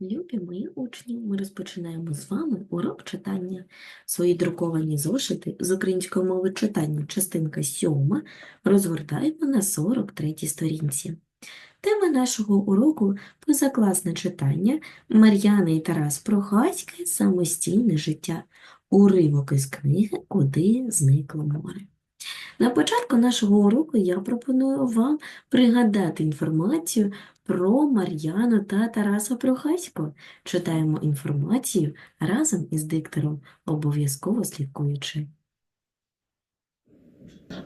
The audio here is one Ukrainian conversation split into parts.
Любі мої учні, ми розпочинаємо з вами урок читання. Свої друковані зошити з української мови читання, частинка 7, розгортаємо на 43 сторінці. Тема нашого уроку – позакласне читання Мар'яна і Тарас Прохаське «Самостійне життя». Уривок із книги «Куди зникло море». На початку нашого уроку я пропоную вам пригадати інформацію про Мар'яну та Тараса Прохасько. Читаємо інформацію разом із диктором, обов'язково слідкуючи.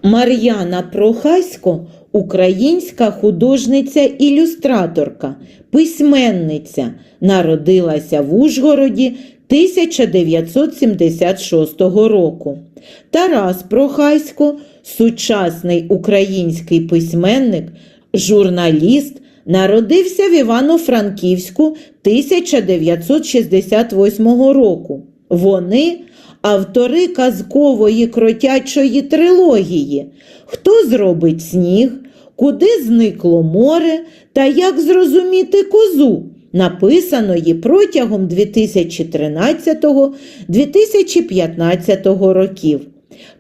Мар'яна Прохасько – українська художниця-ілюстраторка, письменниця. Народилася в Ужгороді 1976 року. Тарас Прохасько – сучасний український письменник, журналіст, народився в Івано-Франківську 1968 року. Вони – автори казкової кротячої трилогії Хто зробить сніг, Куди зникло море та як зрозуміти козу, написаної протягом 2013-2015 років.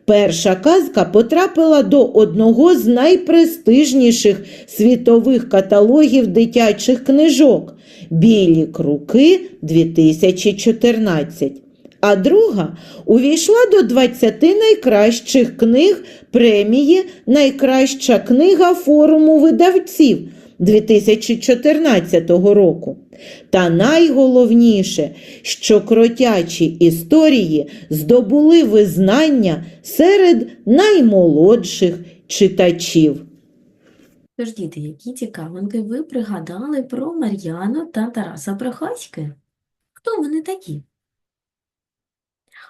Перша казка потрапила до одного з найпрестижніших світових каталогів дитячих книжок Білі круки 2014 а друга увійшла до 20 найкращих книг премії Найкраща книга форуму видавців 2014 року. Та найголовніше, що кротячі історії здобули визнання серед наймолодших читачів. Тож, які цікавинки ви пригадали про Мар'яну та Тараса Прохаськи? Хто вони такі?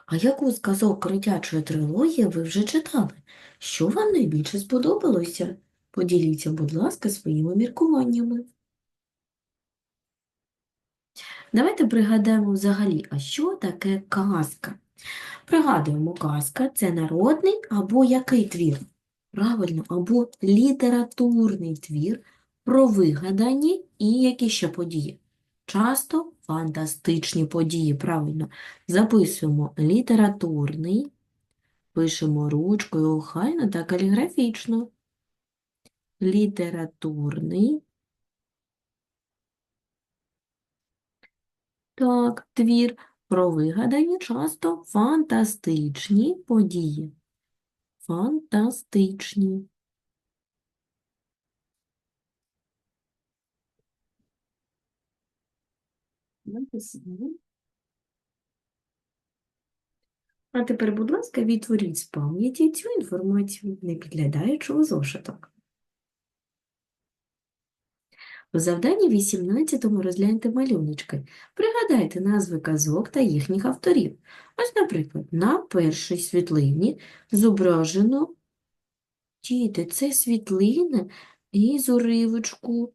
А яку з казок кротячої трилогії ви вже читали? Що вам найбільше сподобалося? Поділіться, будь ласка, своїми міркуваннями. Давайте пригадаємо взагалі, а що таке казка? Пригадуємо, казка – це народний або який твір? Правильно, або літературний твір про вигадані і які ще події? Часто фантастичні події, правильно. Записуємо літературний, пишемо ручкою охайно та каліграфічно. Літературний. Так, твір про вигадані часто фантастичні події. Фантастичні. А тепер, будь ласка, відтворіть з пам'яті цю інформацію, не підглядаючи у зошиток. У завданні 18 розгляньте малюночки. Пригадайте назви казок та їхніх авторів. Ось, наприклад, на першій світлині зображено діти, це світлина із уривочку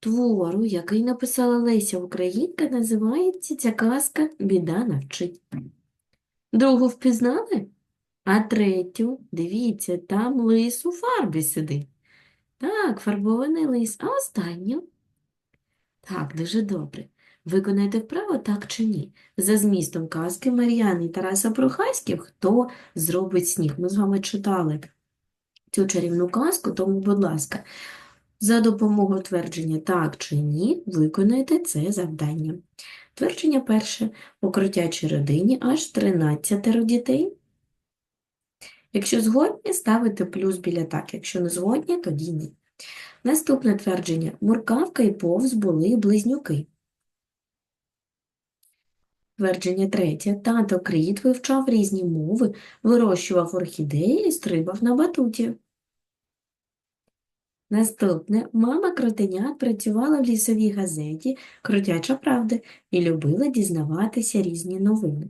твору, який написала Леся Українка, називається ця казка «Біда навчить». Другу впізнали? А третю, дивіться, там лис у фарбі сидить. Так, фарбований лис. А останню? Так, дуже добре. Виконайте вправо так чи ні? За змістом казки Мар'яни і Тараса Прохаськів «Хто зробить сніг». Ми з вами читали цю чарівну казку, тому, будь ласка, за допомогою твердження так чи ні виконайте це завдання. Твердження перше. У кротячій родині аж 13 дітей. Якщо згодні, ставите плюс біля так. Якщо не згодні, тоді ні. Наступне твердження. Муркавка і повз були близнюки. Твердження третє. Тато Кріт вивчав різні мови, вирощував орхідеї і стрибав на батуті. Наступне. Мама кротенят працювала в лісовій газеті «Кротяча правда» і любила дізнаватися різні новини.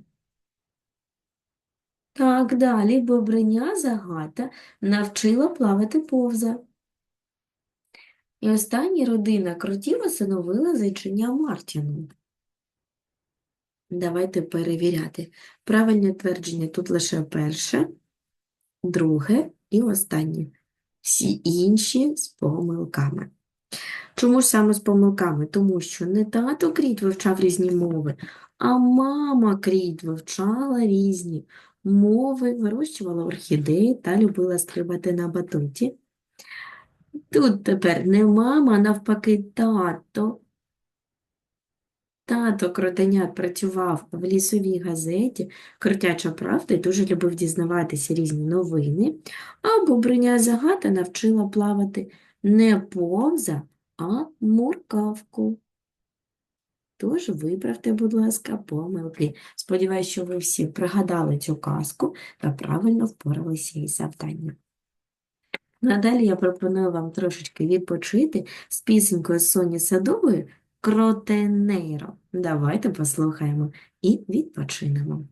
Так, далі бобриня Загата навчила плавати повза. І останнє родина кротів усиновила зайчиня Мартіну. Давайте перевіряти. Правильне твердження тут лише перше, друге і останнє. Всі інші з помилками. Чому ж саме з помилками? Тому що не тато Кріт вивчав різні мови, а мама Кріт вивчала різні мови, вирощувала орхідеї та любила стрибати на батуті. Тут тепер не мама, а навпаки тато. Тато Кротенят працював в лісовій газеті «Кротяча правда» і дуже любив дізнаватися різні новини, а Бобриня Загата навчила плавати не повза, а муркавку. Тож виправте, будь ласка, помилки. Сподіваюсь, що ви всі пригадали цю казку та правильно впоралися із завданням. Надалі я пропоную вам трошечки відпочити з пісенькою Соні Садової Кротенейро. Давайте послухаємо і відпочинемо.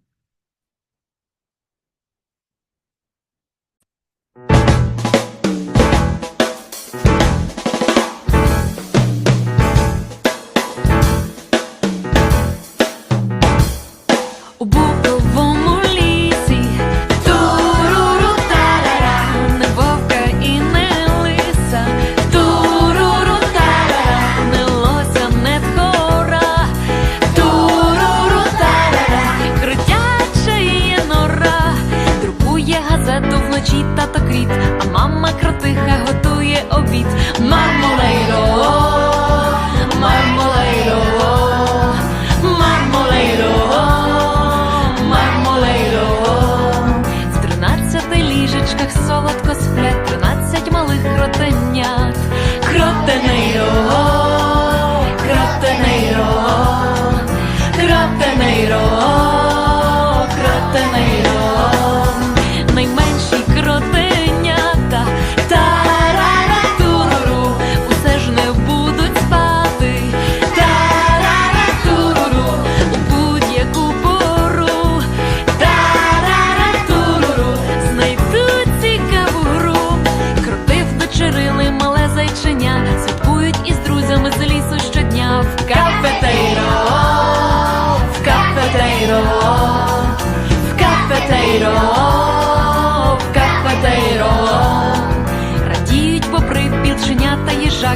popycha, gotuje obiad. Mamo,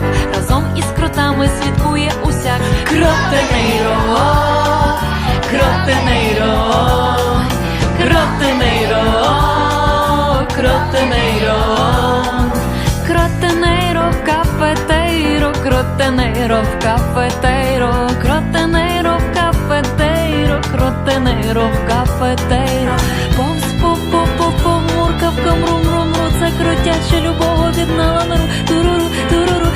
та разом із кротами святкує усяк. Кротенейро, кротенейро, кротенейро, кротенейро. Кротенейро кафетейро, кротенейро кафетейро, кротенейро кафетейро, кротенейро кафетейро. Повз по по по по муркавкам рум рум ру, це кротяча любов об'єднала миру. Туруру, туруру,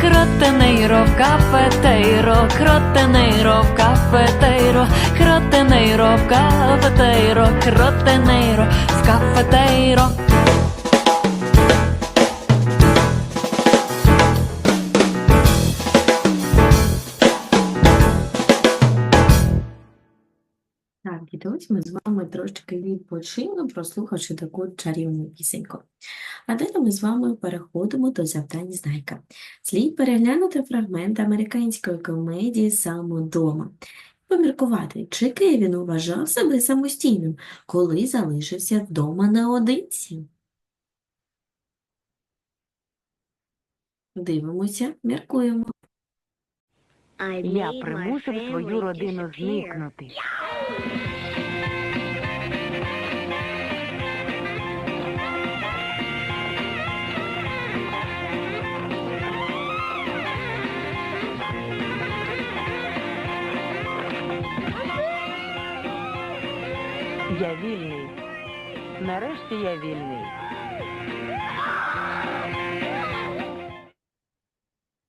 Кротенейро, кафетейро, кротенейро кафетейро, в кафетейро, кротенейро в кафетейро. Так, і ось ми з вами трошки відпочили, прослухавши таку чарівну пісеньку. А далі ми з вами переходимо до завдань знайка. Слід переглянути фрагмент американської комедії «Сам удома». Поміркувати, чи Кевін вважав себе самостійним, коли залишився вдома наодинці. Дивимося, міркуємо. Я примусив свою родину зникнути. Я вільний. Нарешті я вільний.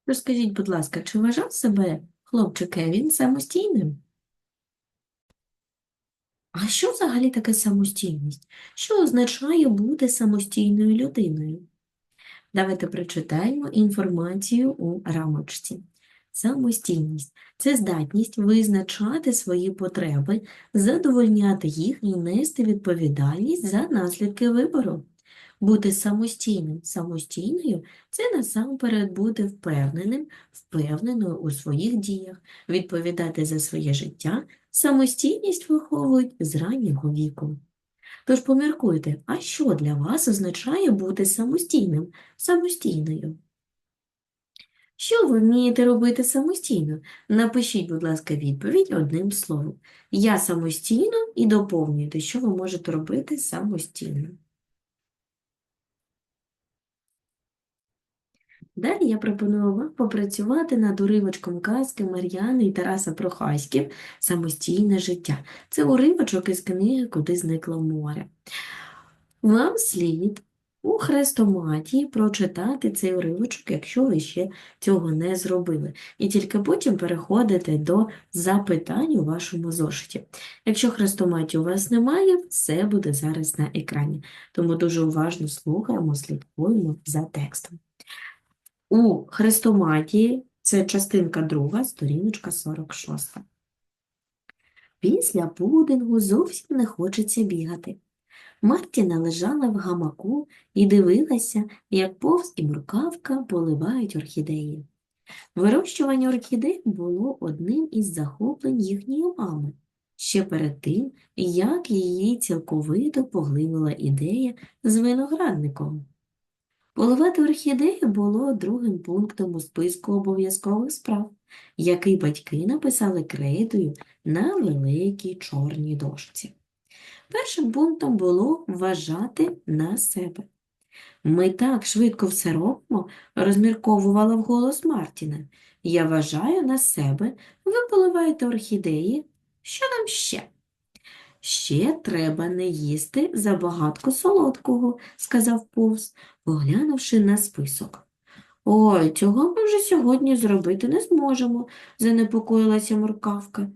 Розкажіть, будь ласка, чи вважав себе хлопчик Кевін самостійним? А що взагалі таке самостійність? Що означає бути самостійною людиною? Давайте прочитаємо інформацію у рамочці. Самостійність це здатність визначати свої потреби, задовольняти їх і нести відповідальність за наслідки вибору. Бути самостійним, самостійною це насамперед бути впевненим, впевненою у своїх діях, відповідати за своє життя, самостійність виховують з раннього віку. Тож поміркуйте, а що для вас означає бути самостійним, самостійною? Що ви вмієте робити самостійно? Напишіть, будь ласка, відповідь одним словом. Я самостійно і доповнюйте, що ви можете робити самостійно. Далі я пропоную вам попрацювати над уривочком казки Мар'яни і Тараса Прохаськів «Самостійне життя». Це уривочок із книги «Куди зникло море». Вам слід у хрестоматії прочитати цей уривочок, якщо ви ще цього не зробили. І тільки потім переходите до запитань у вашому зошиті. Якщо хрестоматії у вас немає, все буде зараз на екрані. Тому дуже уважно слухаємо, слідкуємо за текстом. У хрестоматії це частинка друга, сторіночка 46. Після пудингу зовсім не хочеться бігати. Мартіна лежала в гамаку і дивилася, як повз і муркавка поливають орхідеї. Вирощування орхідей було одним із захоплень їхньої мами, ще перед тим, як її цілковито поглинула ідея з виноградником. Поливати орхідеї було другим пунктом у списку обов'язкових справ, який батьки написали крейтою на великій чорній дошці. Першим пунктом було вважати на себе. Ми так швидко все робимо, розмірковувала вголос Мартіна. Я вважаю на себе, ви поливаєте орхідеї. Що нам ще? Ще треба не їсти забагатко солодкого, сказав повз, поглянувши на список. Ой, цього ми вже сьогодні зробити не зможемо, занепокоїлася муркавка.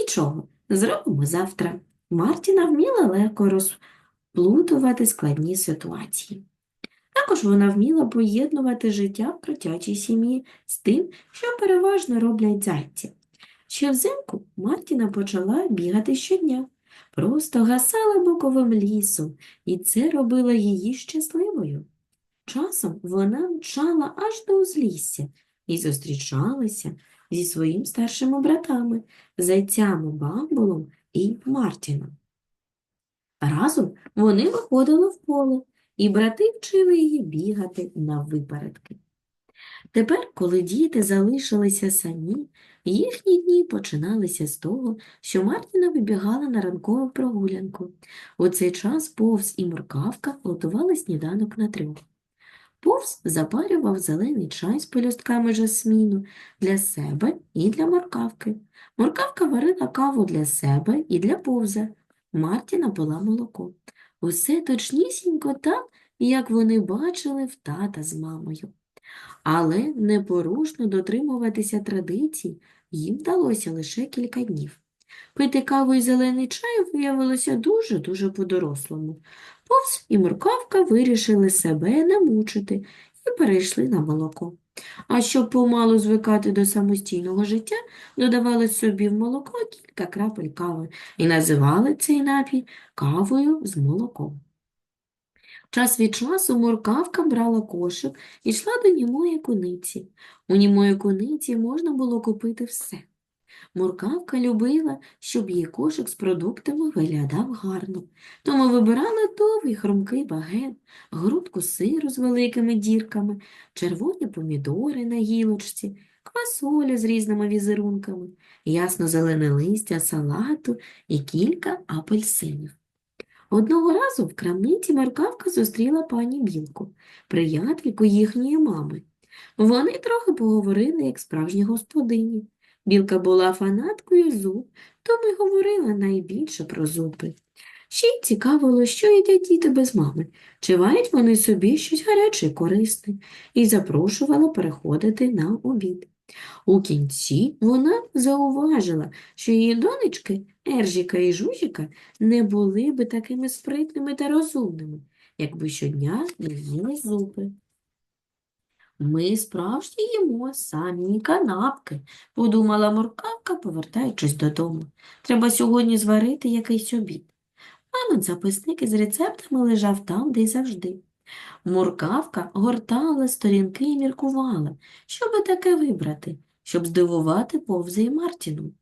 Нічого, зробимо завтра. Мартіна вміла легко розплутувати складні ситуації. Також вона вміла поєднувати життя в кротячій сім'ї з тим, що переважно роблять зайці. Ще взимку Мартіна почала бігати щодня, просто гасала боковим лісом, і це робило її щасливою. Часом вона мчала аж до узлісся і зустрічалася зі своїм старшими братами, зайцями Бамбулом і Мартіном. Разом вони виходили в поле, і брати вчили її бігати на випередки. Тепер, коли діти залишилися самі, їхні дні починалися з того, що Мартіна вибігала на ранкову прогулянку. У цей час повз і муркавка готували сніданок на трьох. Повз запарював зелений чай з пелюстками жасміну для себе і для моркавки. Моркавка варила каву для себе і для повза. Мартіна пила молоко. Усе точнісінько так, як вони бачили в тата з мамою. Але непорушно дотримуватися традицій їм вдалося лише кілька днів. Пити каву і зелений чай виявилося дуже-дуже по-дорослому. Повз і моркавка вирішили себе не мучити і перейшли на молоко. А щоб помалу звикати до самостійного життя, додавали собі в молоко кілька крапель кави і називали цей напій кавою з молоком. Час від часу моркавка брала кошик і йшла до німої куниці. У німої куниці можна було купити все. Муркавка любила, щоб її кошик з продуктами виглядав гарно, тому вибирала довгий хрумкий багет, грудку сиру з великими дірками, червоні помідори на гілочці, квасоля з різними візерунками, ясно-зелене листя салату і кілька апельсинів. Одного разу в крамниці Маркавка зустріла пані Білку, приятельку їхньої мами. Вони трохи поговорили, як справжні господині. Білка була фанаткою зуб, тому й говорила найбільше про зуби. Ще й цікавило, що їдять діти без мами, чи варять вони собі щось гаряче і корисне, і запрошувала переходити на обід. У кінці вона зауважила, що її донечки Ержіка і Жужіка не були би такими спритними та розумними, якби щодня не їли зупи. Ми справжні їмо самі канапки, подумала моркавка, повертаючись додому. Треба сьогодні зварити якийсь обід. Мамин записник із рецептами лежав там, де й завжди. Муркавка гортала сторінки і міркувала, що би таке вибрати, щоб здивувати Повзи і Мартіну.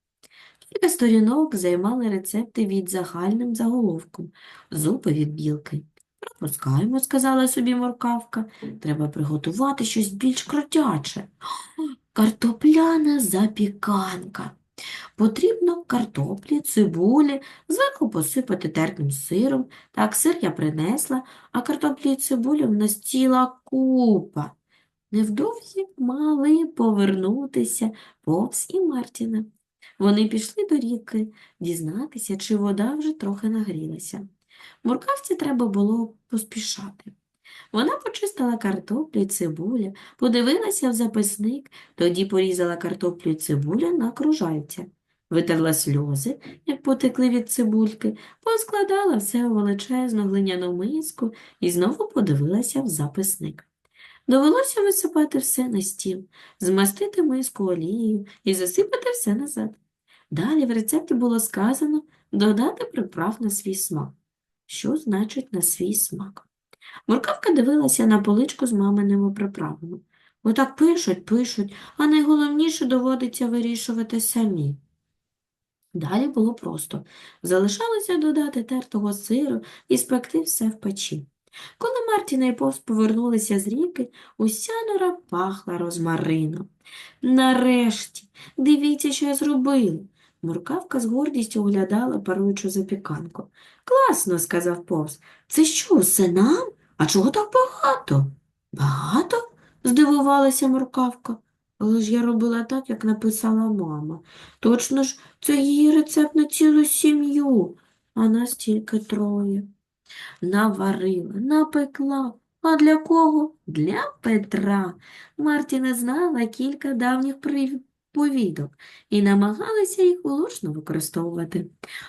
Кілька сторінок займали рецепти від загальним заголовком, зупи від білки. Пропускаємо, сказала собі моркавка. Треба приготувати щось більш кротяче. Картопляна запіканка. Потрібно картоплі, цибулі, зверху посипати тертим сиром. Так, сир я принесла, а картоплі і цибулі в нас ціла купа. Невдовзі мали повернутися Повз і Мартіна. Вони пішли до ріки дізнатися, чи вода вже трохи нагрілася. Муркавці треба було поспішати. Вона почистила картоплю і цибуля, подивилася в записник, тоді порізала картоплю і цибуля на кружальця, витерла сльози, як потекли від цибульки, поскладала все у величезну глиняну миску і знову подивилася в записник. Довелося висипати все на стіл, змастити миску олією і засипати все назад. Далі в рецепті було сказано додати приправ на свій смак. Що значить на свій смак? Моркавка дивилася на поличку з маминими приправами. Отак пишуть, пишуть, а найголовніше доводиться вирішувати самі. Далі було просто. Залишалося додати тертого сиру і спекти все в печі. Коли Мартіна і Повз повернулися з ріки, уся нора пахла розмарином. Нарешті, дивіться, що я зробила. Муркавка з гордістю оглядала паруючу запіканку. Класно, сказав Повз. Це що, все нам? А чого так багато? Багато? здивувалася Муркавка. Але ж я робила так, як написала мама. Точно ж, це її рецепт на цілу сім'ю, а нас тільки троє. Наварила, напекла. А для кого? Для Петра. Мартіна знала кілька давніх приповідок і намагалася їх влучно використовувати.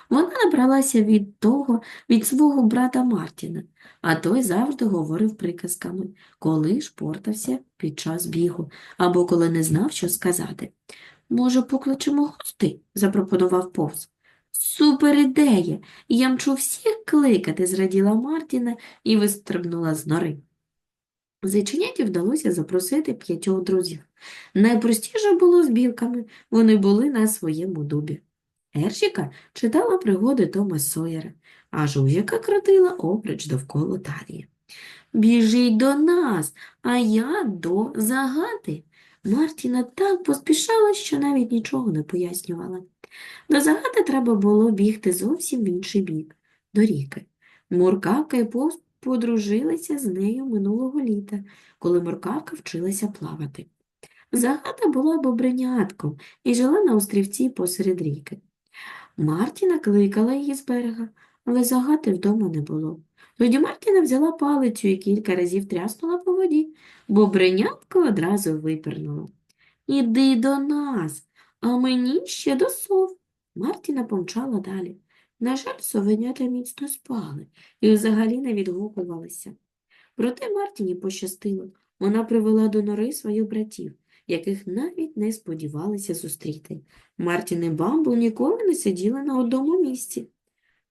Вона набралася від того, від свого брата Мартіна, а той завжди говорив приказками, коли шпортався під час бігу або коли не знав, що сказати. Може, покличемо гостей? запропонував повз. Супер ідея! Я мчу всіх кликати, зраділа Мартіна і вистрибнула з нори. Зайченяті вдалося запросити п'ятьох друзів. Найпростіше було з білками, вони були на своєму дубі. Ершіка читала пригоди Тома Сойера, а Жужіка крутила обруч довкола талії. Біжіть до нас, а я до загади. Мартіна так поспішала, що навіть нічого не пояснювала. До загади треба було бігти зовсім в інший бік, до ріки. Муркавка і Повз подружилися з нею минулого літа, коли Муркавка вчилася плавати. Загата була бобренятком і жила на острівці посеред ріки. Мартіна кликала її з берега, але загати вдома не було. Тоді Мартіна взяла палицю і кілька разів тряснула по воді, бобренятко одразу випірнуло. Іди до нас, а мені ще до сов. Мартіна помчала далі. На жаль, совенята міцно спали і взагалі не відгукувалися. Проте Мартіні пощастило. Вона привела до нори своїх братів, яких навіть не сподівалися зустріти. Мартін і Бамбл ніколи не сиділи на одному місці.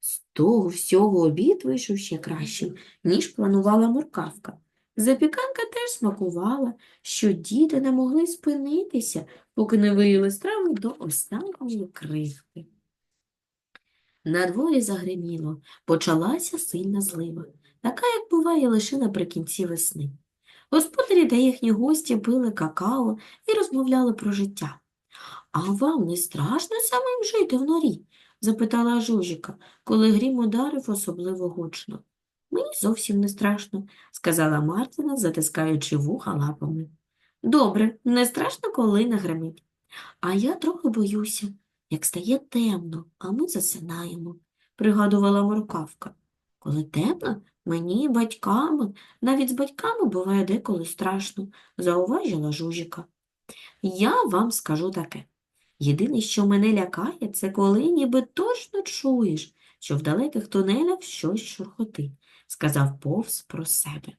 З того всього обід вийшов ще кращим, ніж планувала моркавка. Запіканка теж смакувала, що діти не могли спинитися, поки не виїли страви до останньої крихти. На дворі загриміло, почалася сильна злива, така, як буває лише наприкінці весни. Господарі та їхні гості пили какао і розмовляли про життя. А вам не страшно самим жити в норі? запитала Жужіка, коли грім ударив особливо гучно. Мені зовсім не страшно, сказала Мартина, затискаючи вуха лапами. Добре, не страшно, коли не гримить. А я трохи боюся, як стає темно, а ми засинаємо, пригадувала моркавка. Коли темно, мені батьками, навіть з батьками буває деколи страшно, зауважила Жужіка. Я вам скажу таке. Єдине, що мене лякає, це коли ніби точно чуєш, що в далеких тунелях щось шурхотить, сказав повз про себе.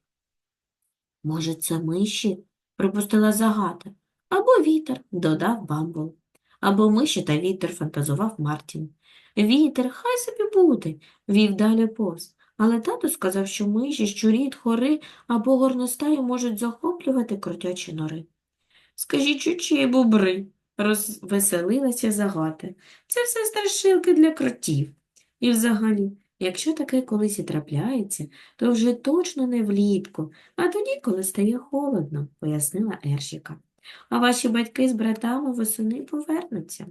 Може, це миші? припустила Загата. Або вітер, додав Бамбл. Або миші та вітер, фантазував Мартін. Вітер, хай собі буде, вів далі повз. Але тато сказав, що миші, щурі, хори або горностаї можуть захоплювати кротячі нори. Скажіть, чучі бобри, розвеселилася Загата. Це все страшилки для кротів. І взагалі, якщо таке колись і трапляється, то вже точно не влітку, а тоді, коли стає холодно, пояснила Ершіка. А ваші батьки з братами восени повернуться.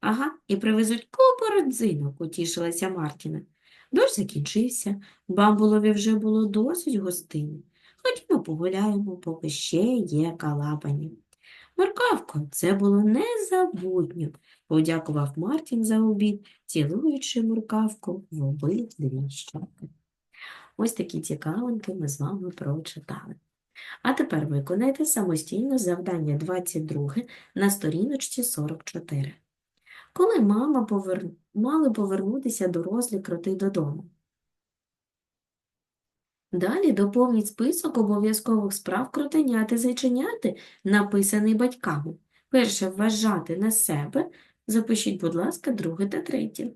Ага, і привезуть купу родзинок, утішилася Мартіна. Дощ закінчився, бамбулові вже було досить гостини. Ходімо погуляємо, поки ще є калапані. Моркавко, це було незабутньо, подякував Мартін за обід, цілуючи муркавку в обидві щоки. Ось такі цікавинки ми з вами прочитали. А тепер виконайте самостійно завдання 22 на сторіночці 44. Коли мама повер... мали повернутися дорослі кроти додому. Далі доповніть список обов'язкових справ кротеняти зайченяти, написаний батьками. Перше вважати на себе. Запишіть, будь ласка, друге та третє.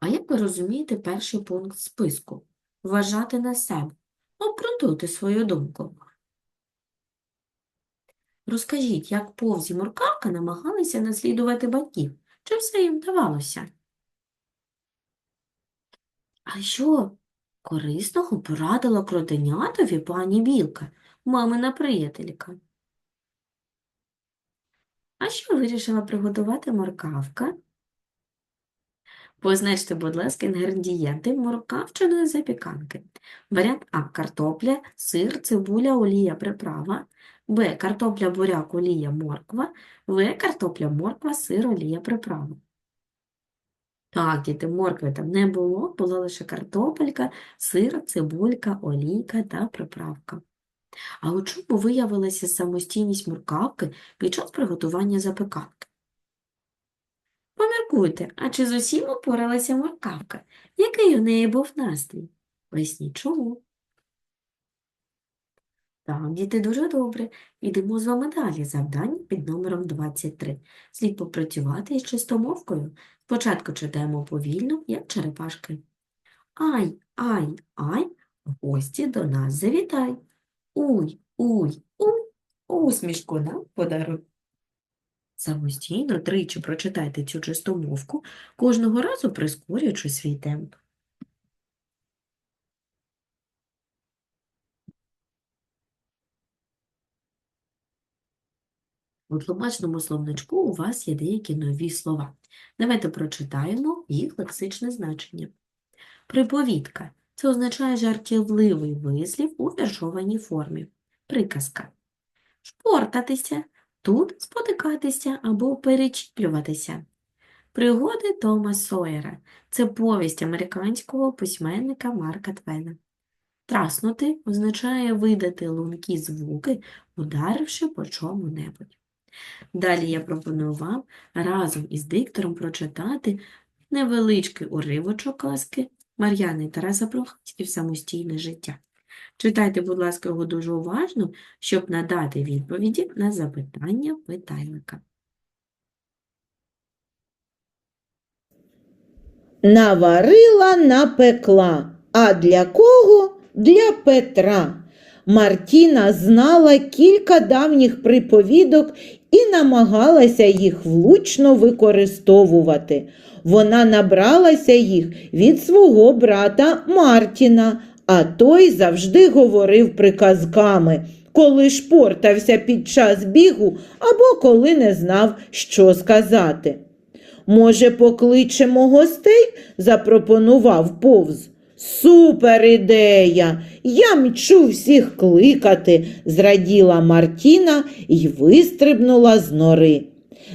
А як ви розумієте перший пункт списку? Вважати на себе. Обґрунтуйте свою думку. Розкажіть, як повзі муркавка намагалися наслідувати батьків. Чи все їм давалося? А що корисного порадила кротенятові пані Білка, мамина приятелька? А що вирішила приготувати моркавка? Позначте, будь ласка, інгредієнти моркавчиної запіканки. Варіант А. Картопля, сир, цибуля, олія, приправа. Б. Картопля, буряк, олія, морква. В. Картопля, морква, сир, олія, приправа. Так, діти, моркви там не було, була лише картопелька, сир, цибулька, олійка та приправка. А у чому виявилася самостійність муркавки під час приготування запеканки? Поміркуйте, а чи з усім упоралася муркавка? Який у неї був настрій? Поясніть, чому? Так, діти, дуже добре. Ідемо з вами далі. Завдання під номером 23. Слід попрацювати із чистомовкою. Спочатку читаємо повільно, як черепашки. Ай, ай, ай, гості до нас завітай. Уй, уй, уй, усмішку нам подаруй. Самостійно тричі прочитайте цю чистомовку, кожного разу прискорюючи свій темп. У тлумачному словничку у вас є деякі нові слова. Давайте прочитаємо їх лексичне значення. Приповідка – це означає жартівливий вислів у віршованій формі. Приказка. Шпортатися – тут спотикатися або перечіплюватися. Пригоди Тома Сойера – це повість американського письменника Марка Твена. Траснути означає видати лункі звуки, ударивши по чому-небудь. Далі я пропоную вам разом із диктором прочитати невеличкий уривочок казки Мар'яни Тараса Прохацьків «Самостійне життя». Читайте, будь ласка, його дуже уважно, щоб надати відповіді на запитання питальника. Наварила, напекла. А для кого? Для Петра. Мартіна знала кілька давніх приповідок і намагалася їх влучно використовувати. Вона набралася їх від свого брата Мартіна, а той завжди говорив приказками, коли шпортався під час бігу або коли не знав, що сказати. Може, покличемо гостей? запропонував повз. Супер ідея! Я мчу всіх кликати, зраділа Мартіна і вистрибнула з нори.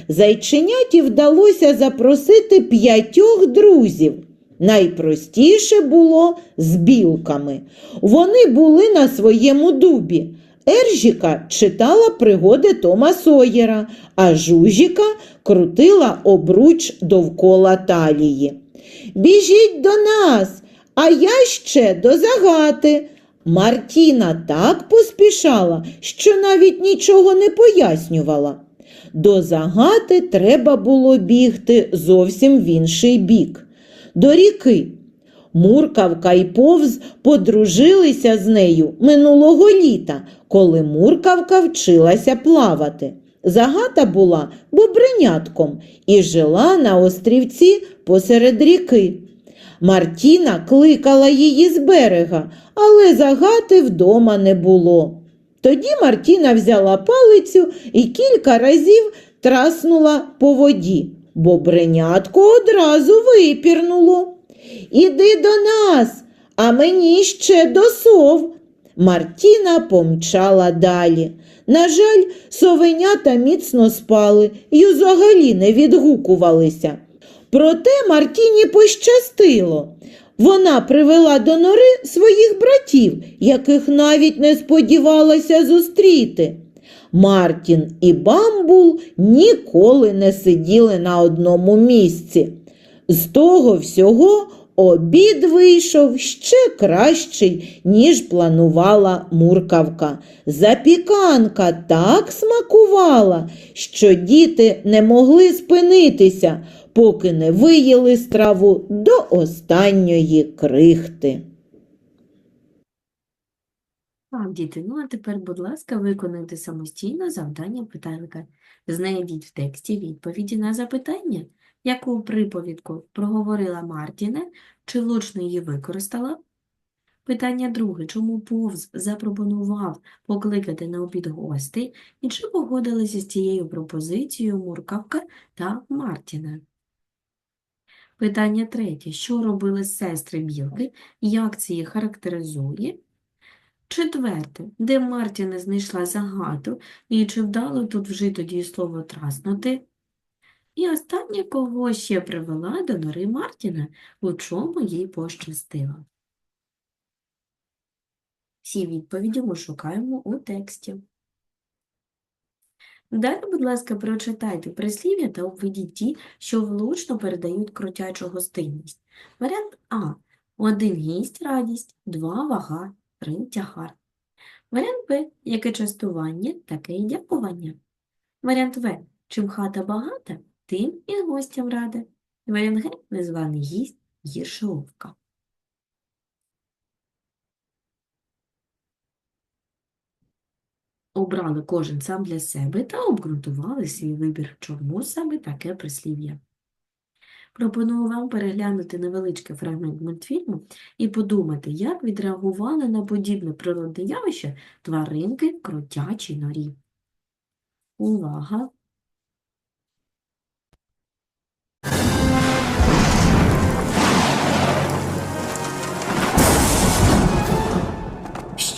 Зайченяті вдалося запросити п'ятьох друзів. Найпростіше було з білками. Вони були на своєму дубі. Ержіка читала пригоди Тома Сойера, а Жужіка крутила обруч довкола талії. Біжіть до нас, а я ще до загати. Мартіна так поспішала, що навіть нічого не пояснювала. До загати треба було бігти зовсім в інший бік, до ріки. Муркавка і повз подружилися з нею минулого літа, коли муркавка вчилася плавати. Загата була бобринятком і жила на острівці посеред ріки. Мартіна кликала її з берега, але загати вдома не було. Тоді Мартіна взяла палицю і кілька разів траснула по воді. Бобринятко одразу випірнуло. Іди до нас, а мені ще до сов. Мартіна помчала далі. На жаль, совенята міцно спали і взагалі не відгукувалися. Проте Мартіні пощастило. Вона привела до нори своїх братів, яких навіть не сподівалася зустріти. Мартін і Бамбул ніколи не сиділи на одному місці. З того всього обід вийшов ще кращий, ніж планувала муркавка. Запіканка так смакувала, що діти не могли спинитися, поки не виїли страву до останньої крихти. Так, діти, ну а тепер, будь ласка, виконайте самостійно завдання питальника. Знайдіть в тексті відповіді на запитання, яку приповідку проговорила Мартіне, чи влучно її використала. Питання друге. Чому повз запропонував покликати на обід гостей і чи погодилися з цією пропозицією Муркавка та Мартіна? Питання третє. Що робили сестри Білки? Як це їх характеризує? Четверте, де Мартіна знайшла загату і чи вдало тут вжито дієслово траснути? І останнє, кого ще привела до нори Мартіна, у чому їй пощастило. Всі відповіді ми шукаємо у тексті. Далі, будь ласка, прочитайте прислів'я та обведіть ті, що влучно передають крутячу гостинність. Варіант А. Один гість – радість, два – вага, три – тягар. Варіант Б. Яке частування, таке й дякування. Варіант В. Чим хата багата, тим і гостям рада. Варіант Г. Незваний гість гірше. Обрали кожен сам для себе та обґрунтували свій вибір, чому саме таке прислів'я. Пропоную вам переглянути невеличкий фрагмент мультфільму і подумати, як відреагували на подібне природне явище тваринки крутячі норі. Увага!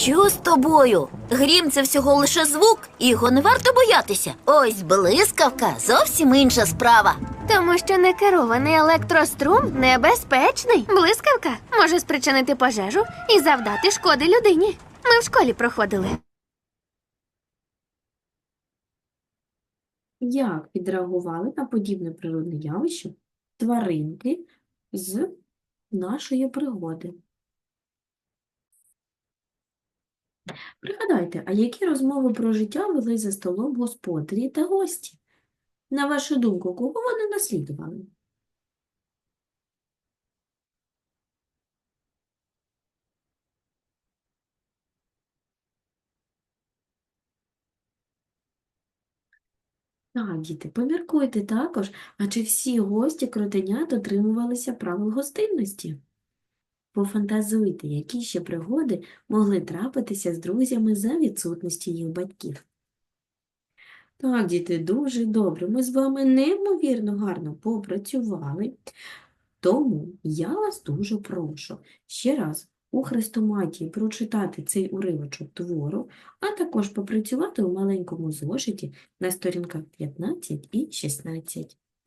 Що з тобою? Грім це всього лише звук, його не варто боятися. Ось блискавка зовсім інша справа. Тому що некерований електрострум небезпечний. Блискавка може спричинити пожежу і завдати шкоди людині. Ми в школі проходили. Як відреагували на подібне природне явище тваринки з нашої пригоди? Пригадайте, а які розмови про життя вели за столом господарі та гості? На вашу думку, кого вони наслідували? Так, діти, поміркуйте також, а чи всі гості кротеня дотримувалися правил гостинності? Пофантазуйте, які ще пригоди могли трапитися з друзями за відсутності їх батьків. Так, діти, дуже добре. Ми з вами неймовірно гарно попрацювали. Тому я вас дуже прошу ще раз у хрестоматії прочитати цей уривочок твору, а також попрацювати у маленькому зошиті на сторінках 15 і 16.